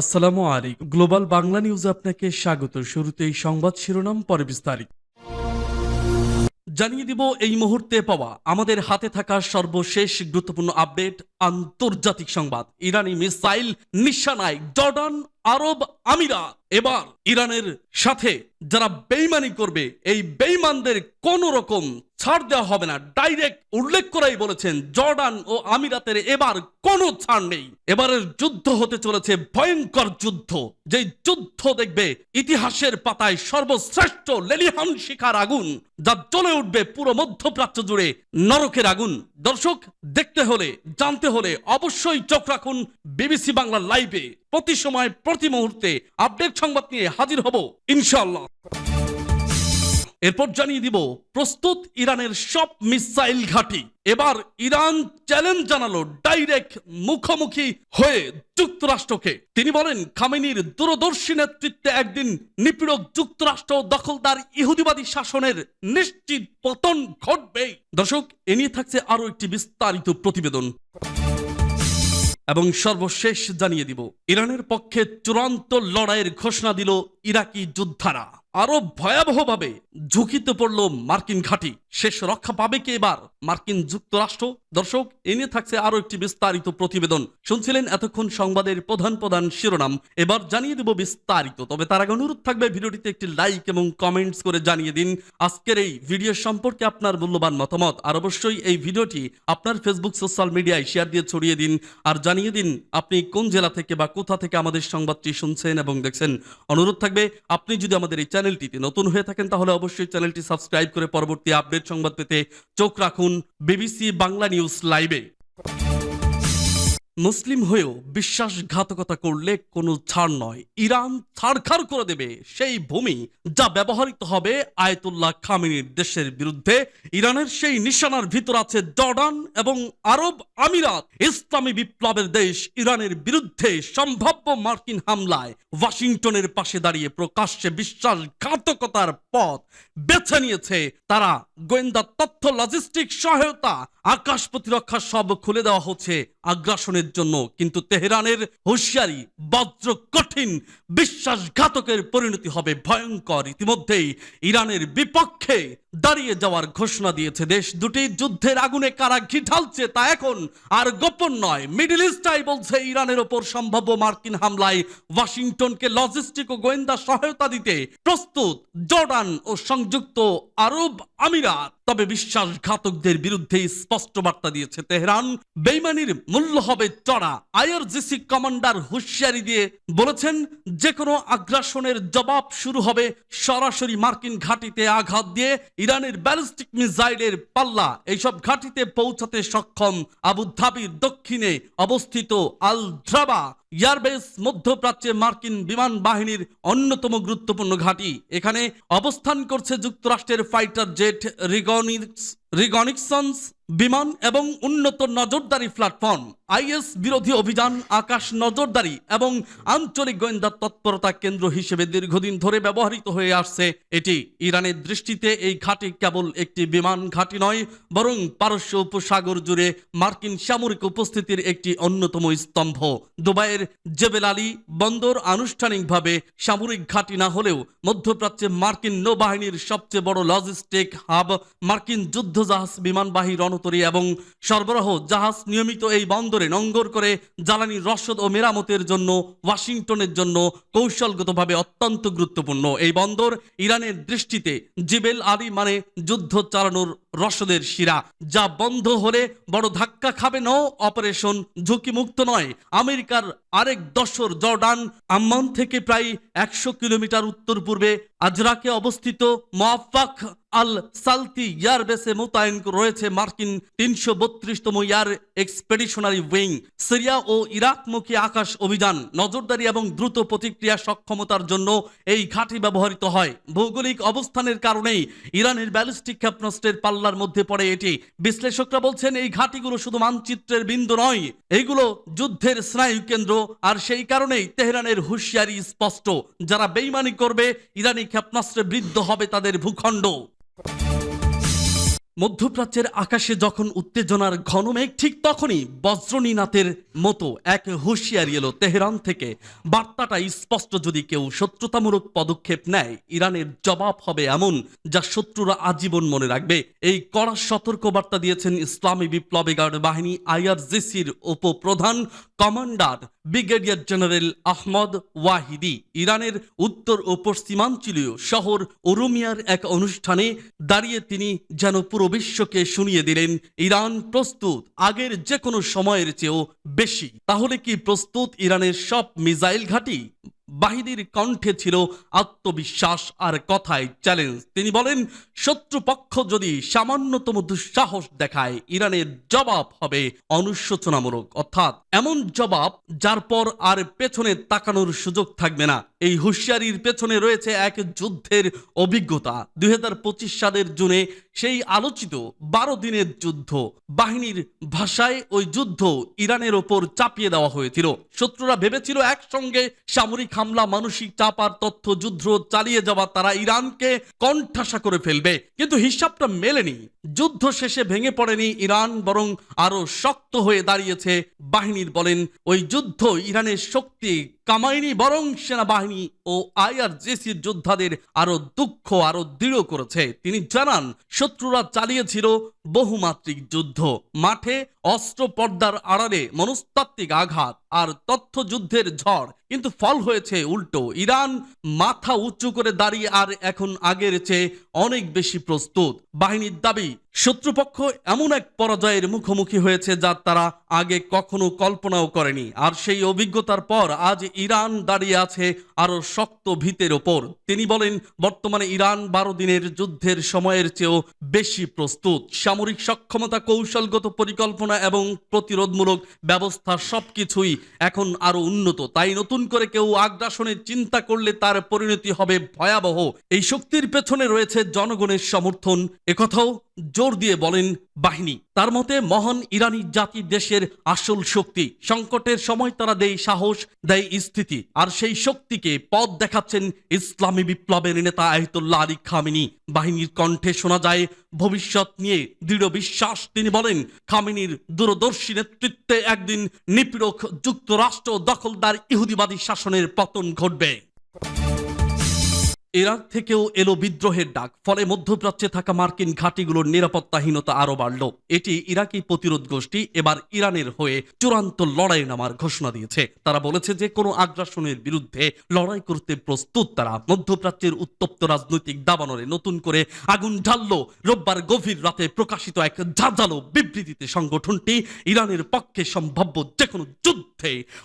আসসালামু আলাইকুম। গ্লোবাল বাংলা নিউজে আপনাকে স্বাগত। শুরুতেই সংবাদ শিরোনাম, পরে বিস্তারিত। জানিয়ে দিব এই মুহূর্তে পাওয়া আমাদের হাতে থাকা সর্বশেষ গুরুত্বপূর্ণ আপডেট, আন্তর্জাতিক সংবাদ। ইরানি মিসাইল নিশানায় জর্ডান, আরব আমিরা এবার ইরানের সাথে যারা বেইমানি করবে, এই বেইমানদের কোন রকম ছাড় দেওয়া হবে না। ডাইরেক্ট উল্লেখ করেই বলেছেন, জর্ডান ও আমিরাতের এবার কোনো ছাড় নেই। এবারের যুদ্ধ হতে চলেছে ভয়ঙ্কর যুদ্ধ। যে যুদ্ধ দেখবে, ইতিহাসের পাতায় সর্বশ্রেষ্ঠ লেলিহান শিখার আগুন, যা জ্বলে উঠবে পুরো মধ্যপ্রাচ্য জুড়ে নরকের আগুন। দর্শক, দেখতে হলে, জানতে হলে অবশ্যই চোখ রাখুন বিবিসি বাংলা লাইভে। প্রতি সময়, প্রতি মুহূর্তে আপডেট সংবাদ নিয়ে হাজির হব, ইনশাআল্লাহ। এরপর জানিয়ে দিব, প্রস্তুত ইরানের সব মিসাইল ঘাঁটি। এবার ইরান চ্যালেঞ্জ জানালো ডাইরেক্ট মুখোমুখি হয়ে যুক্তরাষ্ট্রকে। তিনি বলেন, খামেনির দূরদর্শী নেতৃত্বে একদিন নিপীড়ক যুক্তরাষ্ট্র দখলদার ইহুদিবাদী শাসনের নিশ্চিত পতন ঘটবেই। দর্শক, এ নিয়ে থাকছে আরও একটি বিস্তারিত প্রতিবেদন। এবং সর্বশেষ জানিয়ে দিব, ইরানের পক্ষে চূড়ান্ত লড়াইয়ের ঘোষণা দিল ইরাকি যোদ্ধারা আরও ভয়াবহভাবে ঝুঁকিতে পড়ল মার্কিন ঘাঁটি। শেষ রক্ষা পাবে কি এবার? মার্কিন যুক্তরাষ্ট্র? দর্শক, এ নিয়ে থাকছে আরও একটি বিস্তারিত প্রতিবেদন। শুনছিলেন এতক্ষণ সংবাদের প্রধান প্রধান শিরোনাম। এবার জানিয়ে দেব বিস্তারিত। তবে তার আগে অনুরোধ থাকবে ভিডিওটিতে একটি লাইক এবং কমেন্টস করে জানিয়ে দিন। আজকের এই ভিডিও সম্পর্কে আপনার মূল্যবান মতামত। আর অবশ্যই এই ভিডিওটি আপনার ফেসবুক সোশ্যাল মিডিয়ায় শেয়ার দিয়ে ছড়িয়ে দিন। আর জানিয়ে দিন, আপনি কোন জেলা থেকে বা কোথা থেকে আমাদের সংবাদটি শুনছেন এবং দেখছেন। অনুরোধ থাকবে আপনি যদি আমাদের এই চ্যানেলটিতে নতুন হয়ে থাকেন, তাহলে অবশ্যই চ্যানেলটি সাবস্ক্রাইব করে পরবর্তী আপডেট সংবাদ পেতে চোখ রাখুন বিবিসি বাংলা নিউজ লাইভে। মুসলিম হয়েও বিশ্বাসঘাতকতা করলে কোনো ছাড় নয়। ইরান ছাড়খাড় করে দেবে সেই ভূমি যা ব্যবহৃত হবে আয়তুল্লাহ খামিনীর দেশের বিরুদ্ধে। ইরানের সেই নিশানার ভিতর আছে জর্ডান এবং আরব আমিরাত। ইসলামী বিপ্লবের দেশ ইরানের বিরুদ্ধে সম্ভাব্য মার্কিন হামলায় ওয়াশিংটনের পাশে দাঁড়িয়ে প্রকাশ্যে বিশ্বাসঘাতকতার পথ বেছে নিয়েছে। তারা গোয়েন্দা তথ্য লজিস্টিক সহায়তা, আকাশ প্রতিরক্ষা সব খুলে দেওয়া হচ্ছে। আগ্রাসনের জন্য কিন্তু তেহরানের হুঁশিয়ারি বজ্র কঠিন বিশ্বাসঘাতকের পরিণতি হবে ভয়ঙ্কর। ইতিমধ্যেই ইরানের বিপক্ষে দাঁড়িয়ে যাওয়ার ঘোষণা দিয়েছে দেশ দুটি যুদ্ধের আগুনে কারা ঘি ঢালছে তা এখন আর গোপন নয়। মিডিল ইস্টাই বলছে ইরানের ওপর সম্ভাব্য মার্কিন হামলায় ওয়াশিংটনকে লজিস্টিক ও গোয়েন্দা সহায়তা দিতে প্রস্তুত জর্ডান ও সংযুক্ত আরব আমিরাত। তবে বিশ্বাসঘাতকদের বিরুদ্ধে স্পষ্ট বার্তা দিয়েছে তেহরান। বেইমানির মূল্য হবে চড়া। আইআরজিসি কমান্ডার হুঁশিয়ারি দিয়ে বলেছেন যে কোনো আগ্রাসনের জবাব শুরু হবে সরাসরি মার্কিন ঘাঁটিতে আঘাত দিয়ে ইরানের ব্যালিস্টিক মিসাইলের পাল্লা এইসব ঘাঁটিতে পৌঁছাতে সক্ষম আবুধাবির দক্ষিণে অবস্থিত আল ড্রাবা এয়ারবেস মধ্যপ্রাচ্যে মার্কিন বিমান বাহিনীর অন্যতম গুরুত্বপূর্ণ ঘাঁটি। এখানে অবস্থান করছে যুক্তরাষ্ট্রের ফাইটার জেট রিগনিক্স রিগনিক্সন্স বিমান এবং উন্নত নজরদারি প্ল্যাটফর্ম। আইএস বিরোধী অভিযান আকাশ নজরদারি এবং আঞ্চলিক গোয়েন্দা তৎপরতা কেন্দ্র হিসেবে দীর্ঘদিন ধরে ব্যবহৃত হয়ে আসছে এটি। ইরানের দৃষ্টিতে এই ঘাঁটি কেবল একটি বিমান ঘাঁটি নয়, বরং পারস্য উপসাগর জুড়ে মার্কিন সামরিক উপস্থিতির একটি অন্যতম স্তম্ভ। দুবাইয়ের জেবেল আলী বন্দর আনুষ্ঠানিকভাবে সামরিক ঘাঁটি না হলেও মধ্যপ্রাচ্যে মার্কিন নৌবাহিনীর সবচেয়ে বড় লজিস্টিক হাব মার্কিন যুদ্ধজাহাজ বিমানবাহী রণতরী এবং সরবরাহ জাহাজ নিয়মিত এই বন্দরে নঙ্গর করে জ্বালানি রসদ ও মেরামতের জন্য, ওয়াশিংটনের জন্য কৌশলগতভাবে অত্যন্ত গুরুত্বপূর্ণ। এই বন্দর ইরানের দৃষ্টিতে জিবেল আলী মানে যুদ্ধ চালানোর রসদের শিরা। যা বন্ধ হলে বড় ধাক্কা খাবে ন অপারেশন ঝুঁকিমুক্ত নয়। আমেরিকার আরেক দশর জর্ডান, আম্মান থেকে প্রায় একশো কিলোমিটার উত্তর পূর্বে আজরাকে অবস্থিত মোয়াফাক আল সালতি এয়ারবেসে মোতায়েন রয়েছে মার্কিন তিনশো বত্রিশতম এয়ার এক্সপেডিশনারি উইং। সিরিয়া ও ইরাকমুখী আকাশ অভিযান, নজরদারি এবং দ্রুত প্রতিক্রিয়া সক্ষমতার জন্য এই ঘাঁটি ব্যবহৃত হয়। ভৌগোলিক অবস্থানের কারণেই ইরানের ব্যালিস্টিক ক্ষেপণাস্ত্রের পাল্লার মধ্যে পড়ে এটি। বিশ্লেষকরা বলছেন, এই ঘাঁটিগুলো শুধু মানচিত্রের বিন্দু নয় এইগুলো যুদ্ধের স্নায়ু কেন্দ্র আর সেই কারণেই তেহরানের হুঁশিয়ারি স্পষ্ট। যারা বেইমানি করবে, ইরানি ক্ষেপণাস্ত্রে বৃদ্ধ হবে তাদের ভূখণ্ড। মধ্যপ্রাচ্যের আকাশে যখন উত্তেজনার ঘনমেঘ ঠিক তখনই বজ্রনীনাথের মতো এক হুঁশিয়ারি এলো তেহরান থেকে। বার্তাটা স্পষ্ট, যদি কেউ শত্রুতামূলক পদক্ষেপ নেয়, ইরানের জবাব হবে এমন যা শত্রুরা আজীবন মনে রাখবে। এই কড়া সতর্ক বার্তা দিয়েছেন ইসলামী বিপ্লবী গার্ড বাহিনী আইআরজিসির উপপ্রধান commander brigadier general Ahmad Vahidi ইরানের উত্তর ও পশ্চিমাঞ্চলীয় শহর ওরুমিয়ার এক অনুষ্ঠানে দাঁড়িয়ে তিনি যেন পুরো বিশ্বকে শুনিয়ে দিলেন, ইরান প্রস্তুত, আগের যে কোনো সময়ের চেয়েও বেশি। তাহলে কি প্রস্তুত ইরানের সব মিসাইল ঘাঁটি? বাহিনীর কণ্ঠে ছিল আত্মবিশ্বাস আর কথায় চ্যালেঞ্জ তিনি বলেন, শত্রুপক্ষ যদি সামান্যতম দুঃসাহস দেখায়, ইরানের জবাব হবে অনুশোচনামূলক। অর্থাৎ এমন জবাব যার পর আর পেছনে তাকানোর সুযোগ থাকবে না। এই হুঁশিয়ারির পেছনে রয়েছে এক যুদ্ধের অভিজ্ঞতা। দুই সালের জুনে সেই আলোচিত বারো দিনের যুদ্ধ। বাহিনীর ভাষায় ওই যুদ্ধ ইরানের ওপর চাপিয়ে দেওয়া হয়েছিল। শত্রুরা ভেবেছিল একসঙ্গে সামরিক হামলা, মানসিক চাপ আর তথ্য যুদ্ধ চালিয়ে যাওয়া তারা ইরানকে কণ্ঠাসা করে ফেলবে। কিন্তু হিসাবটা মেলেনি। যুদ্ধ শেষে ভেঙে পড়েনি ইরান, বরং আরও শক্ত হয়ে দাঁড়িয়েছে বাহিনীর বলেন, ওই যুদ্ধ ইরানের শক্তি কামায়নি বরং সেনাবাহিনী ও আইআরজেসির যোদ্ধাদের আরও দুঃখ, আরও দৃঢ় করেছে। তিনি জানান, শত্রুরা চালিয়েছিল বহুমাত্রিক যুদ্ধ। মাঠে অস্ত্র পর্দার আড়ালে মনস্তাত্ত্বিক আঘাত আর তথ্য যুদ্ধের ঝড়। কিন্তু ফল হয়েছে উল্টো। ইরান মাথা উঁচু করে দাঁড়িয়ে আর এখন আগের চেয়ে অনেক বেশি প্রস্তুত। বাহিনীর দাবি, শত্রুপক্ষ এমন এক পরাজয়ের মুখোমুখি হয়েছে যা তারা আগে কখনো কল্পনাও করেনি। আর সেই অভিজ্ঞতার পর আজ ইরান দাঁড়িয়ে আছে আরও শক্ত ভিতের ওপর। তিনি বলেন, বর্তমানে ইরান বারো দিনের যুদ্ধের সময়ের চেয়েও বেশি প্রস্তুত। সামরিক সক্ষমতা, কৌশলগত পরিকল্পনা এবং প্রতিরোধমূলক ব্যবস্থা সবকিছুই এখন আরও উন্নত। তাই নতুন করে কেউ আগ্রাসনের চিন্তা করলে তার পরিণতি হবে ভয়াবহ। এই শক্তির পেছনে রয়েছে জনগণের সমর্থন। একথাও জোর দিয়ে বলেন বাহিনী। তার মতে, মহান ইরানি জাতি দেশের আসল শক্তি। সংকটের সময় তারা দেয় সাহস, দেয় স্থিতি। আর সেই শক্তিকে পথ দেখাচ্ছেন ইসলামী বিপ্লবের নেতা আয়তুল্লাহ আলী খামিনি। বাহিনীর কণ্ঠে শোনা যায়, ভবিষ্যৎ নিয়ে দৃঢ় বিশ্বাস, তিনি বলেন, খামিনির দূরদর্শী নেতৃত্বে একদিন নিপীড়ক যুক্তরাষ্ট্র দখলদার ইহুদিবাদী শাসনের পতন ঘটবে। ইরাক থেকেও এলো বিদ্রোহের ডাক, ফলে মধ্যপ্রাচ্যে থাকা মার্কিন ঘাঁটিগুলোর নিরাপত্তাহীনতা আরও বাড়ল। এটি ইরাকি প্রতিরোধ গোষ্ঠী এবার ইরানের হয়ে চূড়ান্ত লড়াই নামার ঘোষণা দিয়েছে। তারা বলেছে যে, কোনো আগ্রাসনের বিরুদ্ধে লড়াই করতে প্রস্তুত তারা। মধ্যপ্রাচ্যের উত্তপ্ত রাজনৈতিক দাবানলে নতুন করে আগুন ঢালল। রোববার গভীর রাতে প্রকাশিত এক ঝাঁঝালো বিবৃতিতে সংগঠনটি ইরানের পক্ষে সম্ভাব্য যে কোনো যুদ্ধে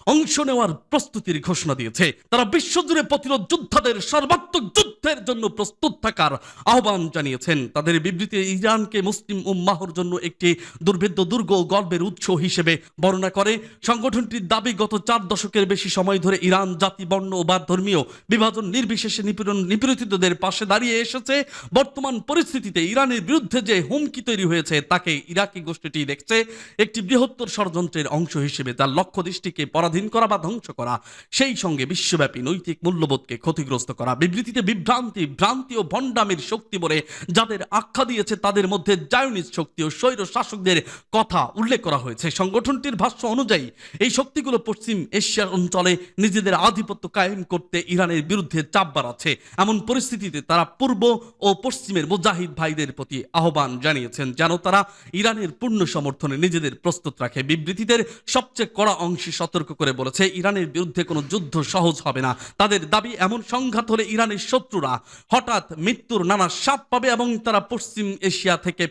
অংশ নেওয়ার প্রস্তুতির ঘোষণা দিয়েছে। তারা বিশ্বজুড়ে প্রতিরোধ যোদ্ধাদের সর্বাত্মক যুদ্ধের জন্য প্রস্তুত থাকার আহ্বান জানিয়েছেন। তাদের বিবৃতি ইরানকে মুসলিম উম্মাহর জন্য একটি দুর্ভেদ্য দুর্গ গর্বের উৎস হিসেবে বর্ণনা করে। সংগঠনটির দাবি, গত চার দশকের বেশি সময় ধরে ইরান জাতি, বর্ণ বা ধর্মীয় বিভাজন নির্বিশেষে নিপীড়ন, নিপীড়িতদের পাশে দাঁড়িয়ে এসেছে। বর্তমান পরিস্থিতিতে ইরানের বিরুদ্ধে যে হুমকি তৈরি হয়েছে, তাকে ইরাকি গোষ্ঠীটি দেখছে একটি বৃহত্তর ষড়যন্ত্রের অংশ হিসেবে তার লক্ষ্য দৃষ্টিকে পরাধীন করা বা ধ্বংস করা। সেই সঙ্গে বিশ্বব্যাপী নৈতিক মূল্যবোধকে ক্ষতিগ্রস্ত করা। বিবৃতিতে বিভ্রান্তি ভ্রান্তি ভ্রান্তি ও ভণ্ডামির শক্তি বলে যাদের আখ্যা দিয়েছে, তাদের মধ্যে জায়নিস শক্তি ও স্বৈর শাসকদের কথা উল্লেখ করা হয়েছে। সংগঠনটির ভাষ্য অনুযায়ী, এই শক্তিগুলো পশ্চিম এশিয়া অঞ্চলে নিজেদের আধিপত্য কায়েম করতে ইরানের বিরুদ্ধে চাপ বাড়াচ্ছে। এমন পরিস্থিতিতে তারা পূর্ব ও পশ্চিমের মুজাহিদ ভাইদের প্রতি আহ্বান জানিয়েছেন, যেন তারা ইরানের পূর্ণ সমর্থনে নিজেদের প্রস্তুত রাখে। বিবৃতিদের সবচেয়ে কড়া অংশে সতর্ক করে বলেছে, ইরানের বিরুদ্ধে কোনো যুদ্ধ সহজ হবে না। তাদের দাবি, এমন সংঘাত হলে ইরানের শত্রুরা হঠাৎ মৃত্যুর নানা স্বাদ পাবে এবং তারা পশ্চিম এশিয়া থেকে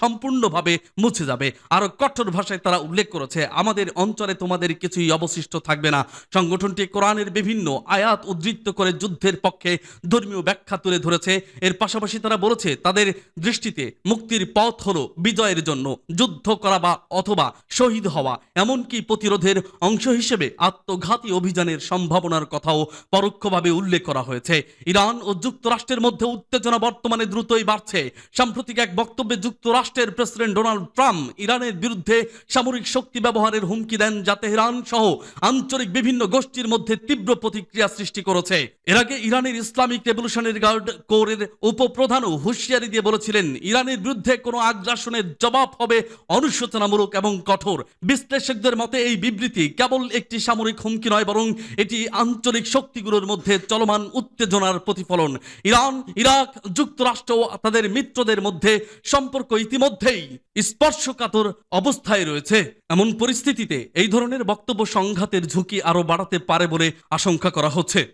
সম্পূর্ণভাবে মুছে যাবে। আরও কঠোর ভাষায় তারা উল্লেখ করেছে, আমাদের অঞ্চলে তোমাদের কিছুই অবশিষ্ট থাকবে না। সংগঠনটি কোরআনের বিভিন্ন আয়াত উদ্ধৃত করে যুদ্ধের পক্ষে ধর্মীয় ব্যাখ্যা তুলে ধরেছে। এর পাশাপাশি তারা বলেছে, তাদের দৃষ্টিতে মুক্তির পথ হলো বিজয়ের জন্য যুদ্ধ করা বা অথবা শহীদ হওয়া। এমনকি প্রতিরোধের অংশ হিসেবে আত্মঘাতী অভিযানের সম্ভাবনার কথাও পরোক্ষভাবে উল্লেখ করা হয়েছে। ইরান ও যুক্তরাষ্ট্রের মধ্যে উত্তেজনা বর্তমানে দ্রুতই বাড়ছে। সাম্প্রতিক এক বক্তব্যে যুক্তরাষ্ট্রের প্রেসিডেন্ট ডোনাল্ড ট্রাম্প ইরানের বিরুদ্ধে সামরিক শক্তি ব্যবহারের হুমকি দেন যাতে ইরান সহ আঞ্চলিক বিভিন্ন গোষ্ঠীর মধ্যে তীব্র প্রতিক্রিয়া সৃষ্টি করেছে। এর আগে ইরানের ইসলামিক রেভলিউশনারি গার্ড কোরের উপপ্রধানও হুঁশিয়ারি দিয়ে বলেছিলেন, ইরানের বিরুদ্ধে কোনো আগ্রাসনের জবাব হবে অনুশোচনামূলক এবং কঠোর। বিশ্লেষকদের মতে এই বিবৃতি কেবল একটি সামরিক হুমকি নয়, বরং এটি আঞ্চলিক শক্তিগুলোর মধ্যে চলমান উত্তেজনার প্রতিফলন। ইরান, ইরাক যুক্তরাষ্ট্র ও তাদের মিত্রদের মধ্যে সম্পর্ক ইতিমধ্যেই স্পর্শকাতর অবস্থায় রয়েছে। এমন পরিস্থিতিতে এই ধরনের বক্তব্য সংঘাতের ঝুঁকি আরও বাড়াতে পারে বলে আশঙ্কা করা হচ্ছে।